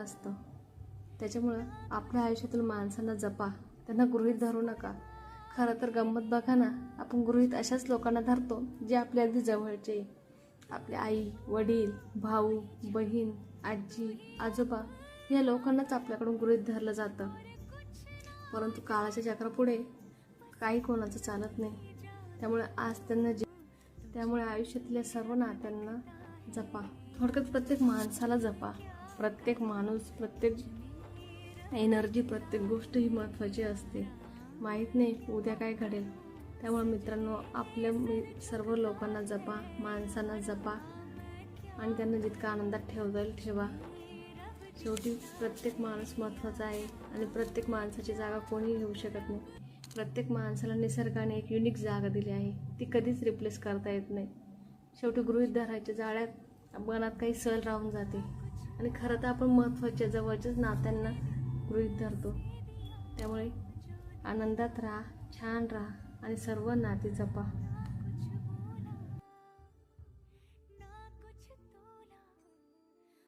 असतं. त्याच्यामुळं आपल्या आयुष्यातील माणसांना जपा. त्यांना गृहीत धरू नका. खरं तर गंमत बघा ना. आपण गृहीत अशाच लोकांना धरतो जे आपल्या अगदी जवळचे. आपले आई वडील भाऊ बहीण आजी आजोबा या लोकांनाच आपल्याकडून गृहीत धरलं जातं. परंतु काळाच्या चक्रापुढे काही कोणाचं चालत नाही. त्यामुळे आज त्यांना जे त्यामुळे आयुष्यातल्या सर्व नात्यांना जपा. थोडक्यात प्रत्येक माणसाला जपा. प्रत्येक माणूस प्रत्येक एनर्जी प्रत्येक गोष्ट ही महत्त्वाची असते. माहीत नाही उद्या काय घडेल. त्यामुळे मित्रांनो आपल्या मी सर्व लोकांना जपा माणसांना जपा आणि त्यांना जितका आनंदात ठेवता येईल ठेवा. शेवटी प्रत्येक माणूस महत्त्वाचा आहे आणि प्रत्येक माणसाची जागा कोणीही घेऊ शकत नाही. प्रत्येक माणसाला निसर्गाने एक युनिक जागा दिली आहे. ती कधीच रिप्लेस करता येत नाही. शेवटी गृहित धरायच्या जाळ्यात मनात काही सल राहून जाते. आणि खरं तर आपण महत्त्वाच्या जवळच्याच नात्यांना गृहीत धरतो. त्यामुळे आनंदात राहा छान राहा आणि सर्व नाती जपा.